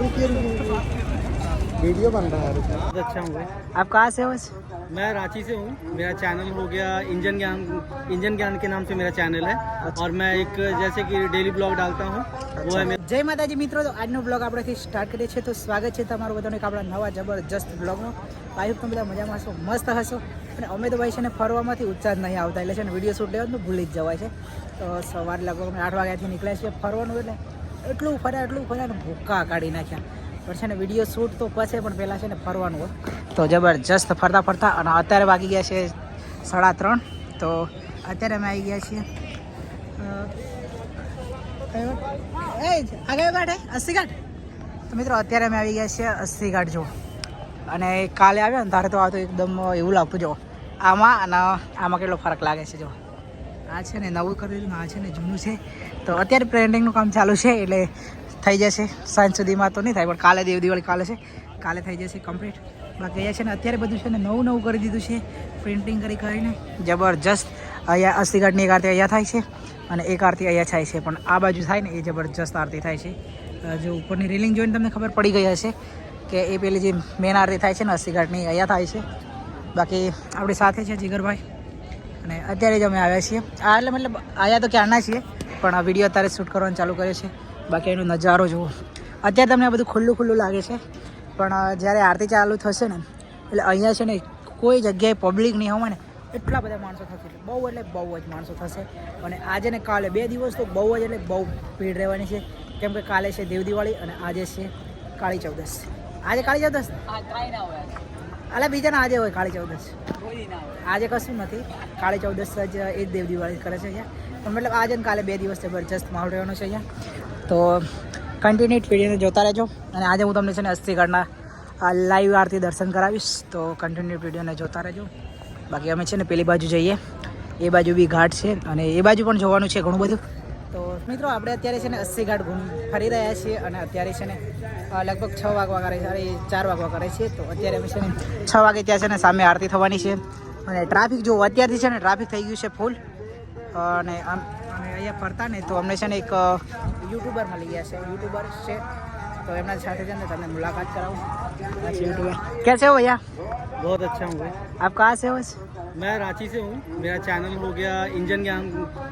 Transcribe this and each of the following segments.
रुकिए रुकिए वीडियो बन रहा है रुकिए बहुत अच्छा हूँ भाई आप कहाँ से हो मैं रांची से हूँ मेरा चैनल हो गया इंजन ज्ञान इंजन ज्ञान के नाम से मेरा चैनल है अच्छा। और मैं एक जैसे कि डेली ब्लॉग डालता हूँ वो है मेरा જય માતાજી મિત્રો તો આજનો બ્લોગ આપણેથી સ્ટાર્ટ કરીએ છીએ તો સ્વાગત છે તમારું બધાનું એક આપણા નવા જબરજસ્ત બ્લોગનો આઈ હોપ તમે બધા મજામાં હશો મસ્ત હશો અને અમે તો ભાઈ છે ને ફરવામાંથી ઊંચા જ નહીં આવતા એટલે છે ને વિડીયો શૂટ લેવાનું તો ભૂલી જ જવાય છે તો સવારે લગભગ અમે આઠ વાગ્યાથી નીકળ્યા છીએ ફરવાનું એટલે એટલું ફર્યા એટલું ફર્યા ને ભૂક્કા કાઢી નાખ્યા. પણ છે ને વીડિયો શૂટ તો પછી પણ પહેલાં છે ને ફરવાનું હોય તો જબરજસ્ત ફરતા ફરતા અને અત્યારે વાગી ગયા છે સાડા ત્રણ. તો અત્યારે અમે આવી ગયા છીએ અ, કઈ વાત? એ જ, આ કયો ઘાટ હે અસ્સી ઘાટ તો મિત્રો અત્યારે અમે આવી ગયા છીએ અસ્સી જુઓ અને કાલે આવ્યા ને તારે તો આ તો એકદમ એવું લાગતું જો આમાં અને આમાં કેટલો ફરક લાગે છે જો. આ છે ને નવું કરી દીધું આ છે ને જૂનું છે. તો અત્યારે પ્રિન્ટિંગનું કામ ચાલુ છે એટલે થઈ જશે. સાંજ સુધીમાં તો નહીં થાય, પણ કાલે દેવ દિવાળી કાલે છે. કાલે થઈ જશે કમ્પ્લીટ બાકી અહીંયા છે ને અત્યારે બધું છે ને નવું નવું કરી દીધું છે. પ્રિન્ટિંગ કરી કરીને. જબરજસ્ત અહીંયા અસ્સી એક આરતી અહીંયા થાય છે અને એક આરતી અહીંયા થાય છે. પણ આ બાજુ થાય ને એ જબરજસ્ત આરતી થાય છે. જો ઉપરની રેલિંગ જોઈને તમને ખબર પડી ગઈ હશે કે એ પેલી જે મેન આરતી થાય છે ને અસ્સી અહીંયા થાય છે. બાકી આપણી સાથે છે જીગરભાઈ. અને અત્યારે જ અમે આવ્યા છીએ. આ એટલે મતલબ આવ્યા તો ક્યારના છીએ, પણ આ વીડિયો અત્યારે શૂટ કરવાનું ચાલુ કર્યો છે. બાકી એનો નજારો જુઓ. અત્યારે તમને આ બધું ખુલ્લું ખુલ્લું લાગે છે, પણ જ્યારે આરતી ચાલુ થશે ને, એટલે અહીંયા છે ને કોઈ જગ્યાએ પબ્લિક નહીં હોય ને એટલા બધા માણસો થશે એટલે બહુ એટલે બહુ જ માણસો થશે. અને આજે ને કાલે બે દિવસ તો બહુ જ એટલે બહુ ભીડ રહેવાની છે. કેમ કે કાલે છે દેવ દિવાળી અને આજે છે કાળી ચૌદસ આજે કાળી ચૌદસ અલા બીજા ના આજે હોય કાળી ચૌદશ. આજે કશું નથી. કાળી ચૌદસ જ એ જ દેવ દિવાળી કરે છે અહીંયા. પણ મતલબ આજે ને કાલે બે દિવસ જબરજસ્ત માહોલ રહેવાનો છે અહીંયા. તો કન્ટિન્યુટ વિડીયોને જોતા રહેજો. અને આજે હું તમને છે ને અસ્થિગઢના લાઈવ આરતી દર્શન કરાવીશ. તો કન્ટિન્યુટ વિડીયોને જોતા રહેજો. બાકી અમે છે ને પેલી બાજુ જઈએ. એ બાજુ બી ઘાટ છે અને એ બાજુ પણ જોવાનું છે ઘણું બધું. તો મિત્રો, આપણે અત્યારે છે ને અસ્સી ઘાટ ઘૂમ ફરી રહ્યા છીએ અને અત્યારે છે ને લગભગ છ વાગવા કરે અરે, ચાર વાગવા કરે છે. તો અત્યારે અમે છે ને છ વાગે ત્યાં છે ને સામે આરતી થવાની છે. અને ટ્રાફિક જો અત્યારથી છે ને ટ્રાફિક થઈ ગયું છે ફૂલ. અને આમ અમે અહીંયા ફરતા ને તો અમને છે ને એક યુટ્યુબર મળી ગયા છે. યુટ્યુબર છે તો એમના સાથે છે ને તમને મુલાકાત કરાવું આ છે યુટ્યુબર कैसे हो भैया बहुत अच्छा हूँ भाई आप कहाँ से हो मैं रांची से हूँ मेरा चैनल हो गया इंजन ज्ञान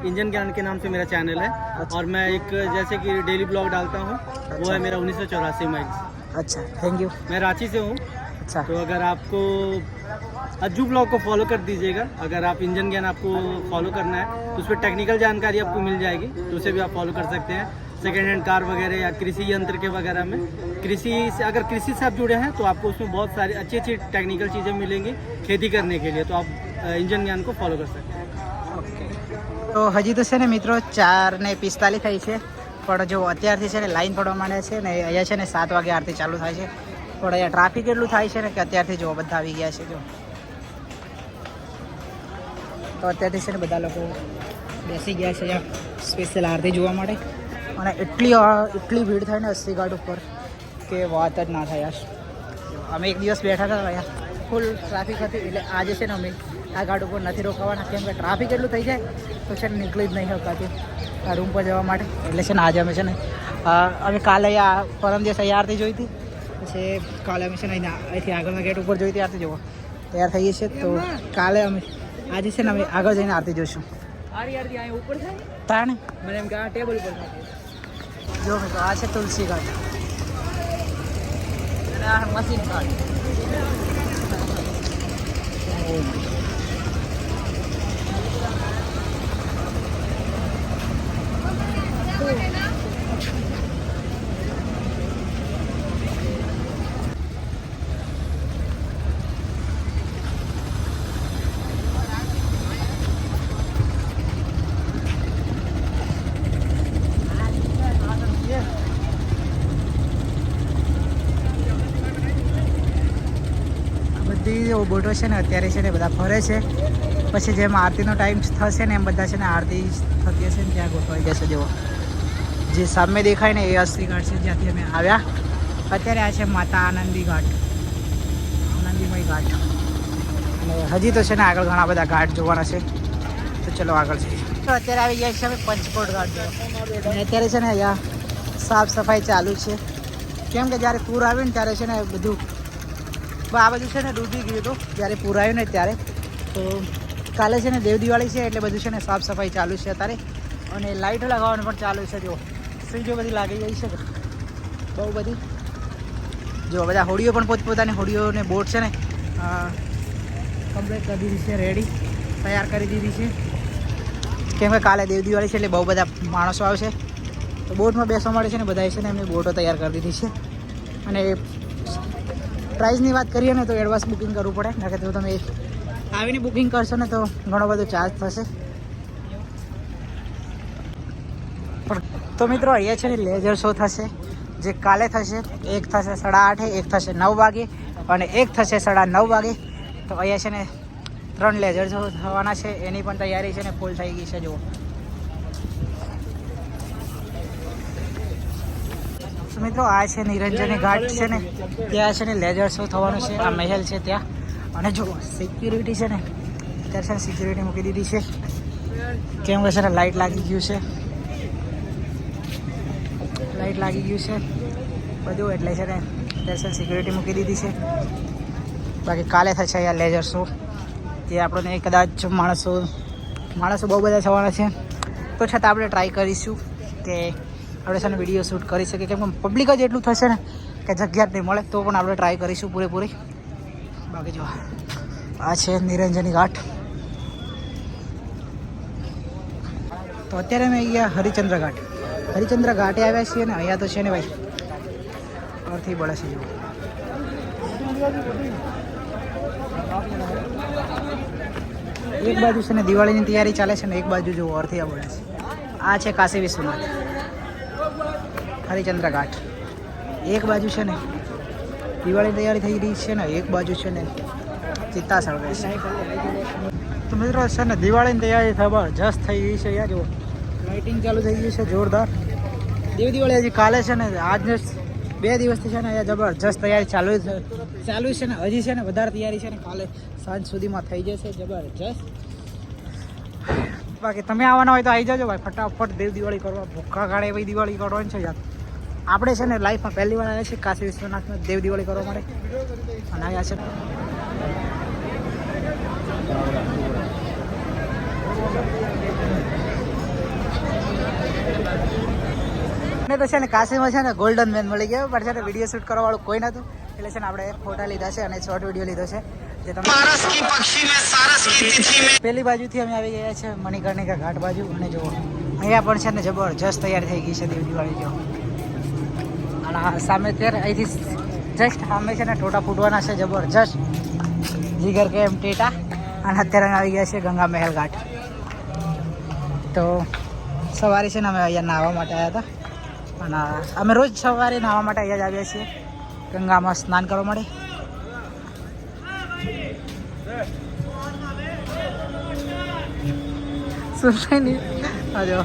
इंजन ज्ञान के नाम से मेरा चैनल है और मैं एक जैसे कि डेली ब्लॉग डालता हूँ वो है मेरा उन्नीस सौ चौरासी माइल्स अच्छा थैंक यू मैं रांची से हूँ अच्छा तो अगर आपको अज्जू ब्लॉग को फॉलो कर दीजिएगा अगर आप इंजन ज्ञान आपको फॉलो करना है तो उस पर टेक्निकल जानकारी आपको मिल जाएगी तो उसे भी आप फॉलो कर सकते हैं सेकेंड हैंड कार वगैरह या कृषि यंत्र के वगैरह में कृषि से अगर कृषि से आप जुड़े हैं तो आपको उसमें बहुत सारी अच्छी अच्छी टेक्निकल चीज़ें मिलेंगी खेती करने के लिए तो आप अ, इंजन ज्ञान को फॉलो कर सकते हैं ઓકે તો હજી તો છે ને મિત્રો ચાર ને પિસ્તાલીસ થઈ છે પણ જો અત્યારથી છે ને લાઈન પડવા માંડ્યા છે ને અહીંયા છે ને સાત વાગે આરતી ચાલુ થાય છે પણ અહીંયા ટ્રાફિક એટલું થાય છે ને કે અત્યારથી જો બધા આવી ગયા છે જો તો અત્યારથી છે ને બધા લોકો બેસી ગયા છે અહીંયા સ્પેશિયલ આરતી જોવા માટે અને એટલી એટલી ભીડ થાય ને અસ્સી ઘાટ ઉપર કે વાત જ ના થાય યાર. અમે એક દિવસ બેઠા હતા યાર ફૂલ ટ્રાફિક હતી એટલે આજે છે ને અમે આ ઘાટ ઉપર નથી રોકાવાના. કેમ કે ટ્રાફિક એટલું થઈ જાય તો છે ને નીકળી જ નહીં શકાતું રૂમ પર જવા માટે. એટલે છે ને આજે અમે છે ને અમે કાલે આ પરમ દિવસ અહીંયાથી જોઈ હતી. પછી કાલે અમે છે ને અહીંથી આગળના ગેટ ઉપર જોઈ ત્યારથી જોવો. તૈયાર થઈએ છીએ તો કાલે અમે આજે છે ને અમે આગળ જઈને આરતી જોઈશું. તાણે? મને એમ કે આ ટેબલ ઉપર yo me voy a hacer tulsi gato. no me da. બધી બોટો છે ને, અત્યારે છે ને બધા ફરે છે. પછી જેમ આરતીનો ટાઈમ થશે ને એમ બધા છે ને આરતી થતી હશે ને, ત્યાં ગોઠવાઈ જશે જેવો જે સામે દેખાય ને એ અસ્તી ઘાટ છે, જ્યાંથી અમે આવ્યા. અત્યારે આ છે માતા આનંદી ઘાટ. આનંદીમય ઘાટ. અને હજી તો છે ને આગળ ઘણા બધા ઘાટ જોવાના છે. તો ચલો આગળ જઈએ. તો અત્યારે આવી ગયા છે અમે પંચકોટ ઘાટ અને અત્યારે છે ને અહીંયા સાફ સફાઈ ચાલુ છે. કેમ કે જ્યારે પૂર આવ્યું ને ત્યારે છે ને બધું આ બધું છે ને ડૂબી ગયું હતું, જ્યારે પૂરાયું ને ત્યારે. તો કાલે છે ને દેવ દિવાળી છે, એટલે બધું છે ને સાફ સફાઈ ચાલુ છે અત્યારે. અને લાઇટ લગાવવાનું પણ ચાલુ છે જો સ્વીચો બધી લાગી ગઈ છે. બહુ બધી. જો બધા હોડીઓ પણ પોતપોતાની હોડીઓને બોટ છે ને કમ્પ્લીટ કરી દીધી છે રેડી તૈયાર કરી દીધી છે. કેમ કે કાલે દેવ દિવાળી છે, એટલે બહુ બધા માણસો આવશે. તો બોટમાં બેસવા માટે છે ને બધાએ છે ને એમની બોટો તૈયાર કરી દીધી છે. અને પ્રાઇઝની વાત કરીએ ને તો એડવાન્સ બુકિંગ કરવું પડે. કારણ કે જો તમે આવીને બુકિંગ કરશો ને તો ઘણો બધો ચાર્જ થશે. પણ તો મિત્રો અહીંયા છે ને લેઝર શો થશે, જે કાલે થશે, એક થશે સાડા આઠે, એક થશે નવ વાગે અને એક થશે સાડા નવ વાગે. તો અહીંયા છે ને ત્રણ લેઝર શો થવાના છે, એની પણ તૈયારી છે ને ફૂલ થઈ ગઈ છે, જુઓ. તો મિત્રો, આ છે નિરંજની ઘાટ છે ને, ત્યાં છે ને લેઝર શો થવાનું છે, આ મહેલ છે ત્યાં. અને જો સિક્યુરિટી છે ને, અત્યારે છે ને સિક્યુરિટી મૂકી દીધી છે. કેમ કે છે ને લાઇટ લાગી ગયું છે. લાઇટ લાગી ગયું છે. બધું એટલે છે ને છે સિક્યુરિટી મૂકી દીધી છે. બાકી કાલે થશે અહીંયા લેઝર શો તે આપણને કદાચ માણસો માણસો બહુ બધા થવાના છે. તો છતાં આપણે ટ્રાય કરીશું કે આપણે છે ને વીડિયો શૂટ કરી શકીએ. કેમ પબ્લિક જ એટલું થશે ને કે જગ્યા જ નહીં મળે, તો પણ આપણે ટ્રાય કરીશું પૂરેપૂરી. બાકી જો, આ છે નિરંજની ઘાટ. તો અત્યારે અમે અહીંયા હરિચંદ્ર ઘાટ. હરિચંદ્ર ઘાટે આવ્યા છીએ ને, અહીંયા તો છે ને ભાઈ અર્થી બળે છે જેવું એક બાજુ છે ને દિવાળીની તૈયારી ચાલે છે ને, એક બાજુ જો અર્થિયા બળે છે. આ છે કાશી વિશ્વનાથ હરિચંદ્ર ઘાટ એક બાજુ છે ને, દિવાળી તૈયારી થઈ રહી છે ને, એક બાજુ છે ને ચિત્તા સળગે છે. તો મિત્રો છે ને, દિવાળીની તૈયારી જબરજસ્ત થઈ ગઈ છે યાર, જુઓ. લાઇટિંગ ચાલુ થઈ ગઈ છે, જોરદાર. દેવ દિવાળી હજી કાલે છે ને આજ બે દિવસથી છે ને, અહીંયા જબરજસ્ત તૈયારી ચાલુ ચાલુ છે ને, હજી છે ને, વધારે તૈયારી છે ને, કાલે સાંજ સુધીમાં થઈ જશે, જબરજસ્ત. બાકી તમે આવવાના હોય તો આવી જજો ભાઈ, ફટાફટ દેવ દિવાળી કરવા, ભૂખા કાઢે ભાઈ દિવાળી કરવાની છે યાર. આપણે છે ને લાઈફમાં પહેલી વાર આવ્યા છીએ કાશી વિશ્વનાથમાં દેવ દિવાળી કરવા માટે. અને આવ્યા છે. ને તો છે ને કાશીમાં છે ને ગોલ્ડન મેન મળી ગયો પણ છે ને વીડિયો શૂટ કરવા વાળું કોઈ નતું એટલે છે ને આપણે ફોટા લીધા છે અને શોર્ટ વીડિયો લીધો છે. જે તમે પેલી બાજુથી અમે આવી ગયા છે મણિકર્ણિકા ઘાટ બાજુ. અને જુઓ અહીંયા પણ છે ને જબરજસ્ત તૈયાર થઈ ગઈ છે દેવ દિવાળી જો. અને સામે ત્યારે અહીંથી જસ્ટ સામે છે ને ટોટા ફૂટવાના છે જબરજસ્ત. જીગર કે એમ ટેટા. અને અત્યારે આવી ગયા છે ગંગા મહેલ ઘાટ. તો સવારે છે ને અમે અહીંયા નાહવા માટે આવ્યા હતા. અને અમે રોજ સવારે નાહવા માટે અહીંયા જ આવ્યા છીએ. ગંગામાં સ્નાન કરવા માટે. સુનતા નહીં આ જો.